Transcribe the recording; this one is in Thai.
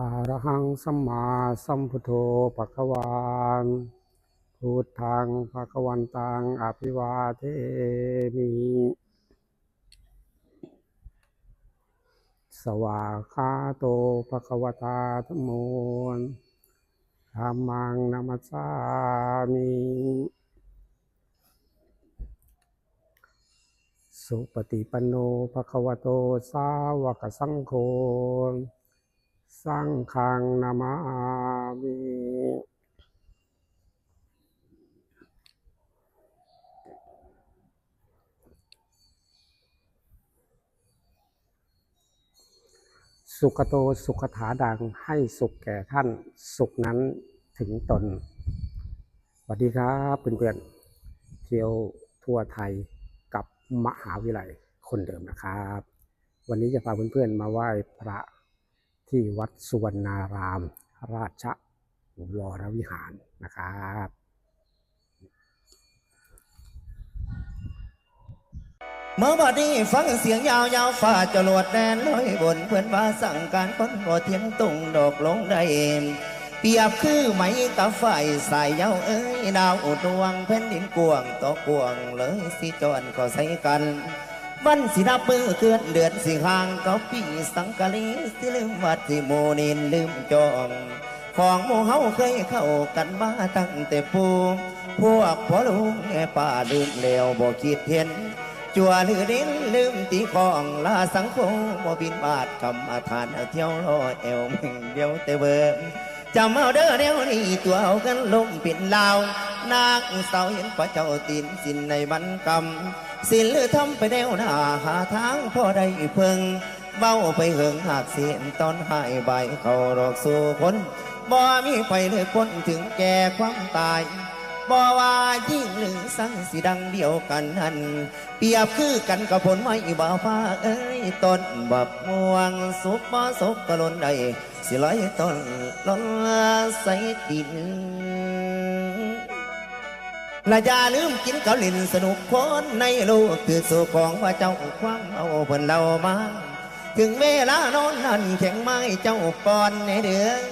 อะระหังสัมมาสัมพุทโธปะคะวานพุทธังภะคะวันตังอภิวาเทมิสวาคาโตภะคะวตาธมโมธรรมังนัมสสามิสุปฏิปันโนภะคะวโตสาวกสังโฆ สังฆังนามามิสุขโตสุขถาดังให้สุขแก่ท่านสุขนั้นถึงตนสวัสดีครับเพื่อนๆเที่ยวทั่วไทยกับมหาวิทยาลัยคนเดิมนะครับ วันนี้จะพาเพื่อนๆมาไหว้พระ ที่วัดสุวรรณาราม ราชวรวิหารนะครับเมื่อบัดนี้ฟังเสียงยาวยาวฝ่าจรวดแดนลอยบนเพื่อนว่าสั่งการคนบ่เทียงตุงดอกลงได้เองเปรียบคือไหมกับไฟสายยาวเอ้ยดาวอุดวงแผ่นดินกวงต่อกวงเลยสิจอนก็ใส่กัน วันสินับมือเกิดเดือนสิห่างก็ปีสังกะลีสิลืมวัดสิโมนินลืมจองของหมู่เฮาเคยเข้ากันมาตั้งแต่ปูพวกพ่อลุงแม่ป้าลืมแล้วบ่คิดเห็น จัวลือเด่นลืมตีของลาสังคมบ่บินบาทคำอาทานเที่ยวรอแอวม่งเดียวแต่เบิ่มจำเอาเด้อเดี๋ยวนี้ตัวเอากันลงเป็นลาวนางเสาวเห็นพระเจ้าตีนสินในบรรกรรม สิลือทำไปแนวหน้าหาทางพ่อได้เพิ่งเบ้าไปเหิงหากเสียนตอนหายใบเขารอกสู่คนบ่มีไฟเลยพ้นถึงแก่ความตายบ่ว่ายิ่งหรือสังสิดังเดียวกันหัน เปรียบคือกันกับผลไม้บ่าวฟ้าเอ้ยต้นบักม่วงสุกบ่สุกกะลนได้สิลอยต้นลนใส่ดิน ละยาลืมกินข้าลินสนุกคนในโลกคือสู่ของว่าเจ้าความเอาเพิ่นเรามา ถึงเวลานอนนั่นแข็งไม้เจ้าปอนในเดือน